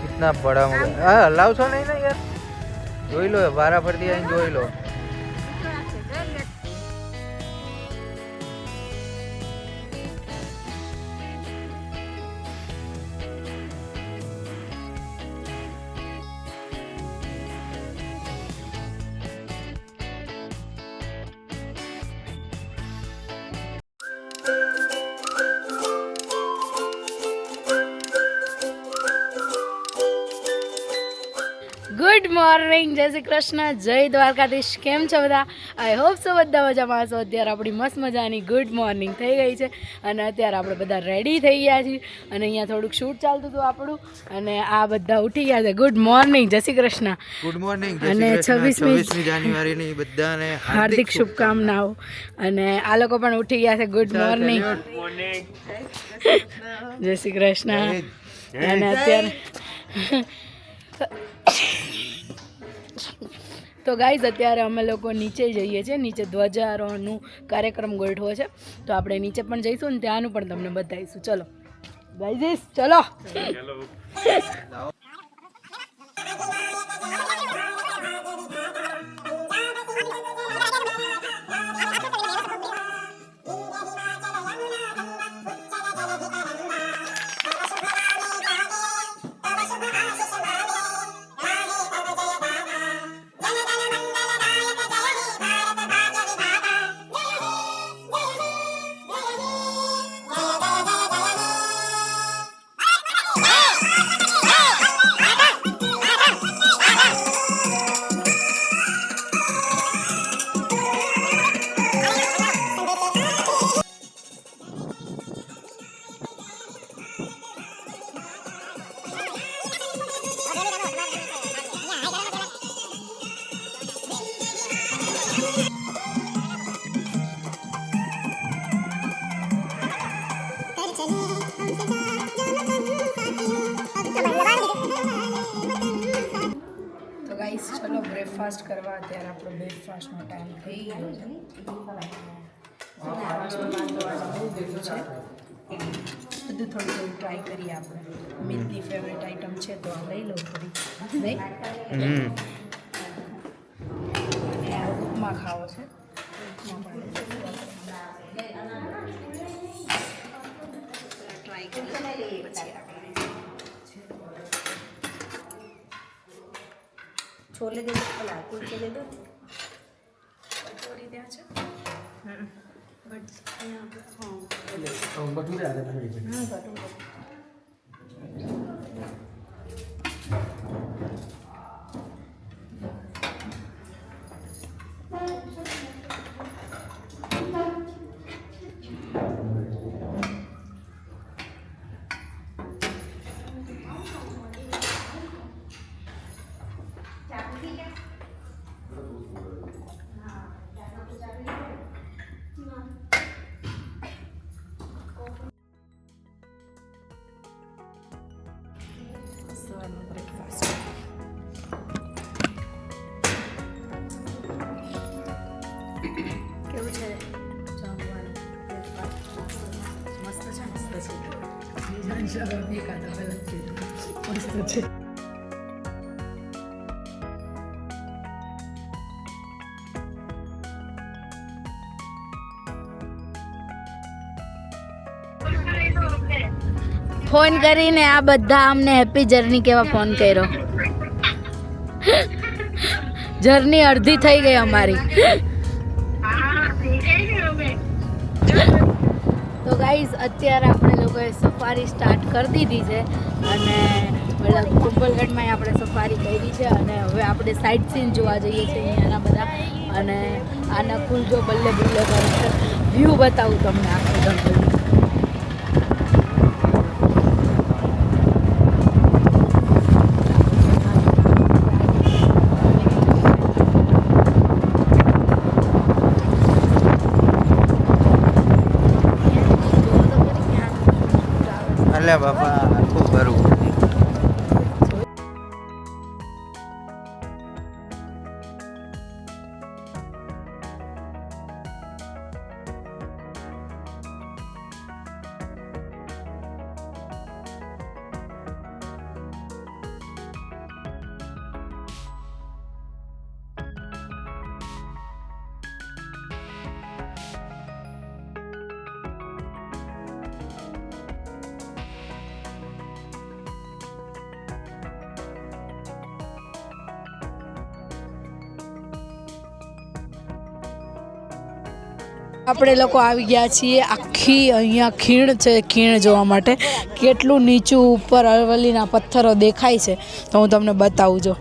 કિતના બડા હા હલાવશો નહીં ને યાર? જોઈ લો વારા ફરતી આવીને જોઈ લો. મોર્નિંગ. જય શ્રી કૃષ્ણ. જય દ્વારકાધીશ. કેમ છો બધા? આઈ હોપ સો બધા મજામાં છો અત્યારે આપણી મસ્ત મજાની ગુડ મોર્નિંગ થઈ ગઈ છે. અને અત્યારે આપણે બધા રેડી થઈ ગયા છીએ. અને અહીંયા થોડુંક શૂટ ચાલતું હતું આપણું. અને આ બધા ઉઠી ગયા છે. ગુડ મોર્નિંગ જય શ્રી કૃષ્ણ. ગુડ મોર્નિંગ અને 26મી છવ્વીસમી જાન્યુઆરીની બધાને હાર્દિક શુભકામનાઓ. અને આ લોકો પણ ઉઠી ગયા છે. ગુડ મોર્નિંગ જય શ્રી કૃષ્ણ. અને અત્યારે તો ગાઈઝ અત્યારે અમે લોકો નીચે જઈએ છીએ. નીચે ધ્વજારોહણનું કાર્યક્રમ ગોઠવો છે. તો આપણે નીચે પણ જઈશું ને ત્યાંનું પણ તમને બતાવીશું. ચલો. ગાઈઝીસ ચલો. બ્રેકફાસ્ટ કરવા અત્યારે આપણો બ્રેકફાસ્ટનો ટાઈમ થઈ ગયો છે. બધું થોડું થોડું ટ્રાય કરીએ આપણે. મિતની ફેવરેટ આઈટમ છે તો આ લઈ લઉં થોડી. નહીં? ઉપમા ખાવો છે ઉપમા પણ ટ્રાય કરીએ પછી આપણે छोले दे दो भला कुलचे दे दो કચોરી ત્યાં છે બટ સવારનો બ્રેકફાસ્ટ કેવું છે જમવાનું મસ્ત છે મસ્ત છે મસ્ત છે ફોન કરીને આ બધા અમને હેપી જર્ની કેવા ફોન કર્યો. જર્ની અડધી થઈ ગઈ અમારી. તો ગાઈઝ અત્યારે આપણે લોકોએ સફારી સ્ટાર્ટ કરી દીધી છે અને મતલબ કુંભલગઢમાં આપણે સફારી કરી છે અને હવે આપણે સાઇટ સીન જોવા જઈએ છીએ અહીંયાના બધા. અને આના ફૂલ જો બલ્લે બલ્લે વ્યૂ બતાવું તમને આખો જંગલનું. અલ્યા બાપા આપણે લોકો આવી ગયા છીએ. આખી અહીંયા ખીણ છે, ખીણ જોવા માટે. કેટલું નીચું ઉપર અરવલ્લીના પથ્થરો દેખાય છે. તો હું તમને બતાવું, જો.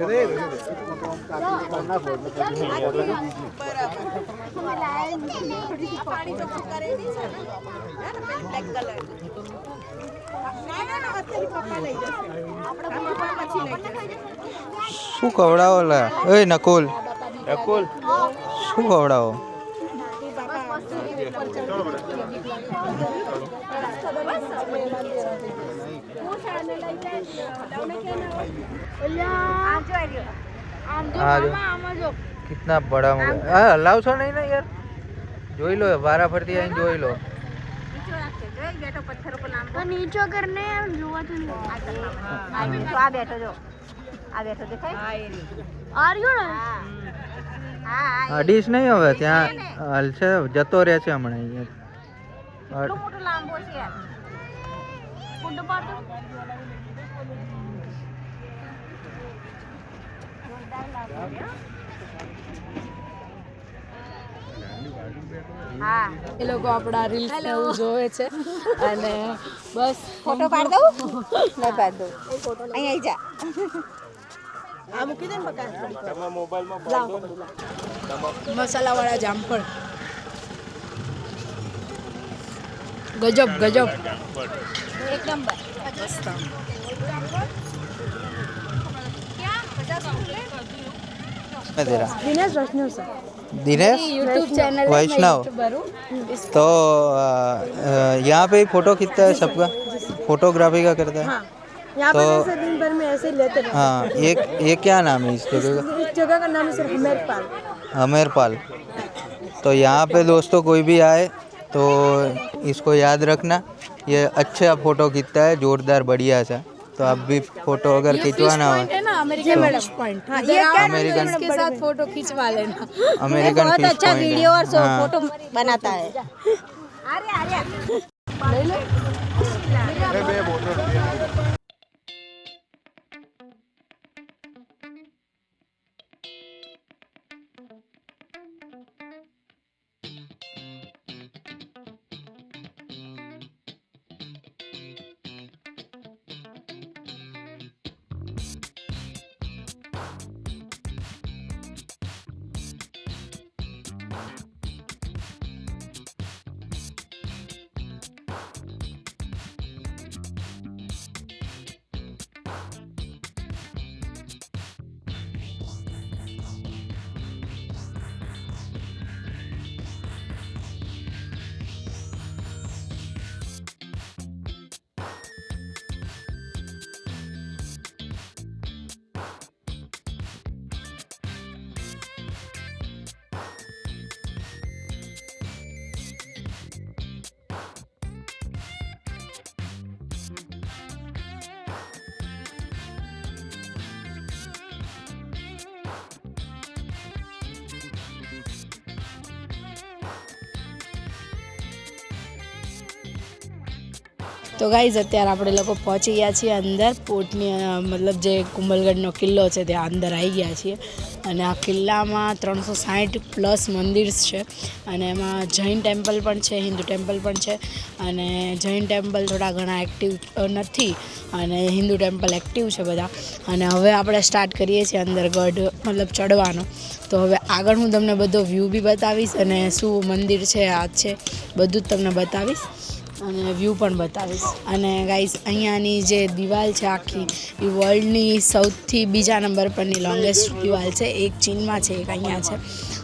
શું ખવડાવો લા? એ નકુલ. નકુલ? શું ખવડાવો? આ જો. કિતના બડા મોટા હા હલાવશો નહીં ને યાર? જોઈ લો વારા ફરતી આવીને જોઈ લો. નીચો કરને જોવાતું નહીં. આ બેઠો. જો. આ બેઠો દેખાય? આર્યો ને? અડીશ નહીં હવે ત્યાં હલશે. જતો રહે છે હમણાં અહીંયા. મોટો લાંબો છે? યાર ફોટો પાડો હા. એ લોકો આપણા રીલ્સ એવું જોવે છે. અને બસ. ફોટો પાડ દઉં? નહીં પાડ દઉં. અહીં આવી જા. આ મૂકી દે ને બકા. મસાલાવાળા જામફળ. ગજબ ગજબ. એક નંબર. मैं दे रहा दिनेश वैष्णव वैष्णव तो यहाँ पे फ़ोटो खींचता है सबका? फोटोग्राफी का करता है? हाँ। तो, दिन भर में ऐसे लेते रहते हाँ। ये ये क्या नाम है इस जगह का? इस जगह का नाम है सर हमेर पाल। तो यहाँ पे दोस्तों कोई भी आए तो इसको याद रखना। ये अच्छा फ़ोटो खींचता है ज़ोरदार बढ़िया सा। तो आप भी फ़ोटो अगर खिंचवाना हो। है ना अमेरिकन के पॉइंट हाँ, इसके साथ फ़ोटो खींचवा लेना। अमेरिकन बहुत अच्छा वीडियो और है हाँ। फ़ोटो बनाता है। તો ગાઈઝ અત્યારે આપણે લોકો પહોંચી ગયા છીએ અંદર. પોર્ટની મતલબ જે કુંભલગઢનો કિલ્લો છે ત્યાં અંદર આવી ગયા છીએ. અને આ કિલ્લામાં ત્રણસો સાઠ પ્લસ મંદિર છે. અને એમાં જૈન ટેમ્પલ પણ છે, હિન્દુ ટેમ્પલ પણ છે. અને જૈન ટેમ્પલ થોડા ઘણા એક્ટિવ નથી. અને હિન્દુ ટેમ્પલ એક્ટિવ છે બધા. અને હવે આપણે સ્ટાર્ટ કરીએ છીએ અંદર ગઢ મતલબ ચડવાનો. તો હવે આગળ હું તમને બધો વ્યૂ બી બતાવીશ અને શું મંદિર છે, આ છે, બધું જ તમને બતાવીશ. અને વ્યૂ પણ બતાવીશ. અને ગાઈઝ અહીંયાની જે દિવાલ છે આખી, એ વર્લ્ડની સૌથી બીજા નંબર પરની લોંગેસ્ટ દિવાલ છે. એક ચીનમાં છે, એક અહીંયા છે.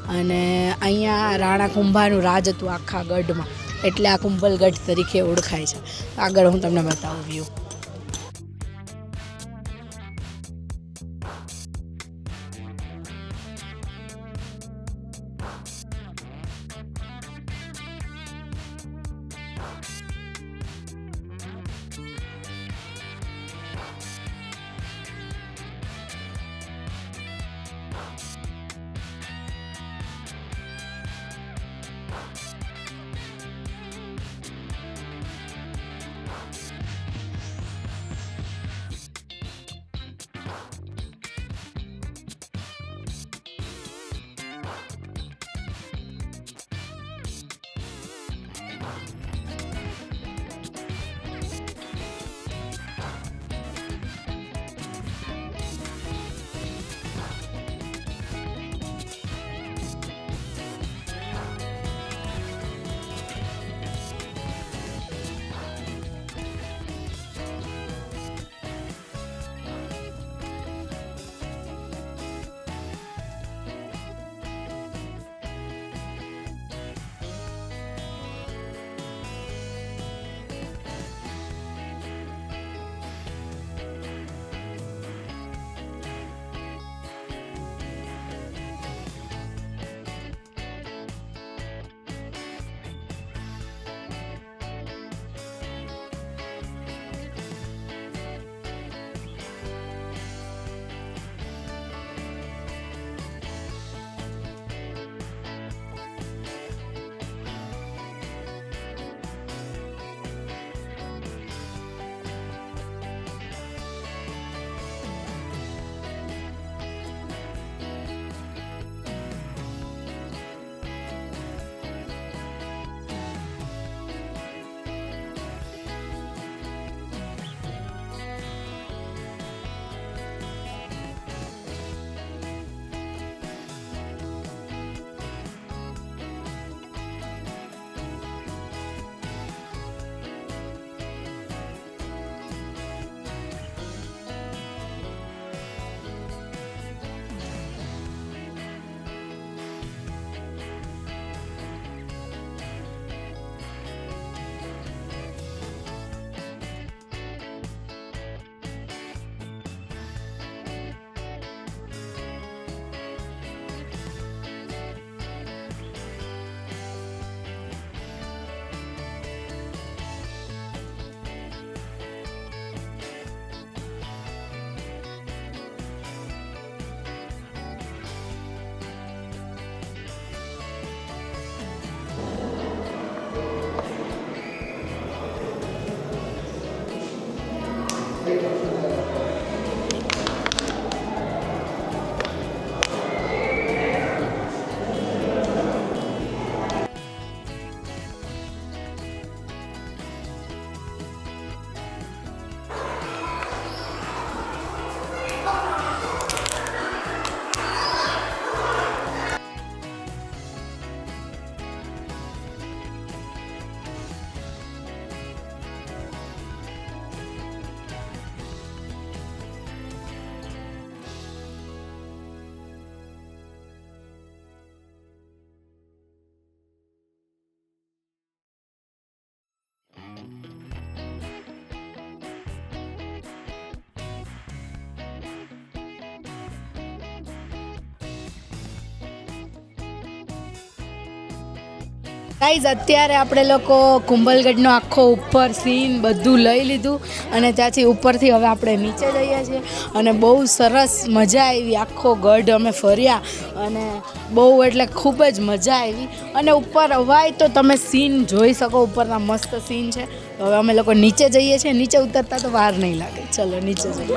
અને અહીંયા રાણા કુંભાનું રાજ હતું આખા ગઢમાં. એટલે આ કુંભલગઢ તરીકે ઓળખાય છે. આગળ હું તમને બતાવું વ્યૂ ગાઈઝ અત્યારે આપણે લોકો કુંભલગઢનો આખો ઉપર સીન બધું લઈ લીધું અને ત્યાંથી ઉપરથી હવે આપણે નીચે જઈએ છીએ. અને બહુ સરસ મજા આવી આખો ગઢ અમે ફર્યા અને બહુ એટલે ખૂબ જ મજા આવી. અને ઉપર અવાય તો તમે સીન જોઈ શકો, ઉપરના મસ્ત સીન છે. હવે અમે લોકો નીચે જઈએ છીએ. નીચે ઉતરતા તો વાર નહીં લાગે. ચલો, નીચે જઈએ.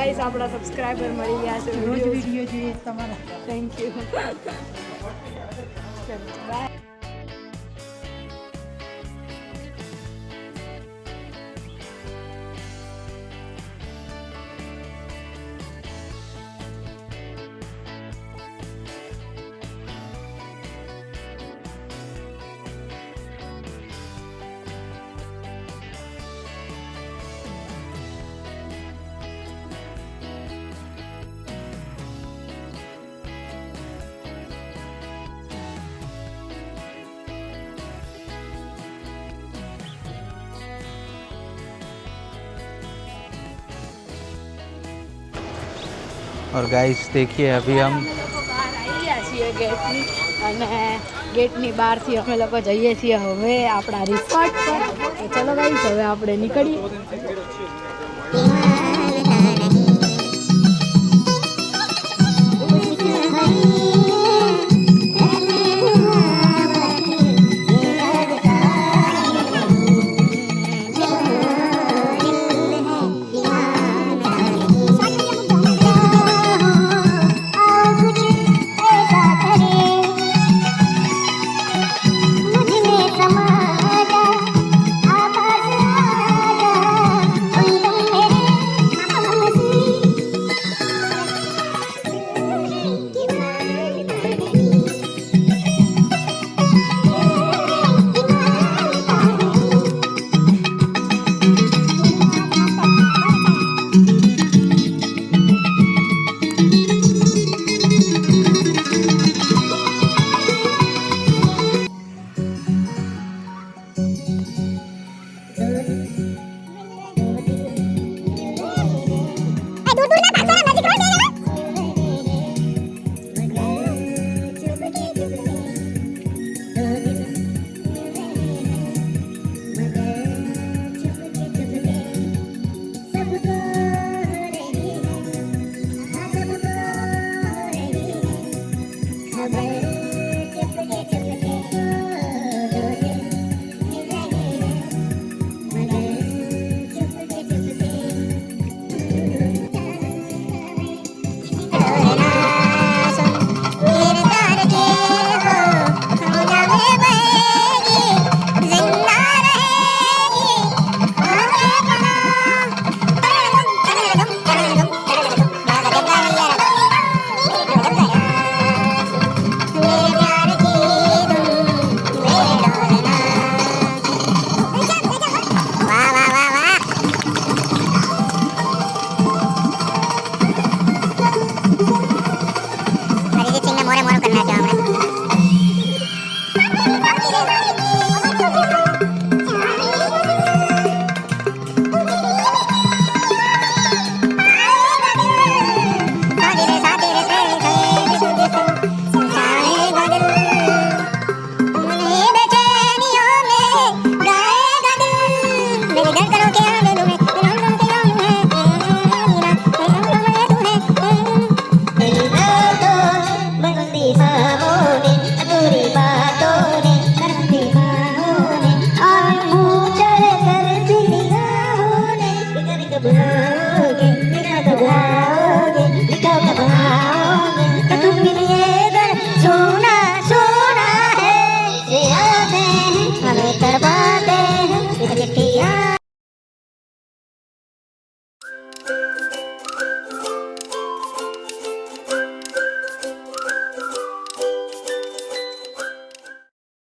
ગાઈસ આપણા સબસ્ક્રાઇબર મળી ગયા છે. રોજ વીડિયો જોઈએ તમારા. થેન્ક યુ બાય और गाइस देखिए अभी हम અમે લોકો બહાર આવી ગયા છીએ ગેટની અને ગેટની બહારથી અમે લોકો જઈએ છીએ હવે આપણા રિસોર્ટ પર તો ચલો ગાઈસ હવે આપણે નીકળીએ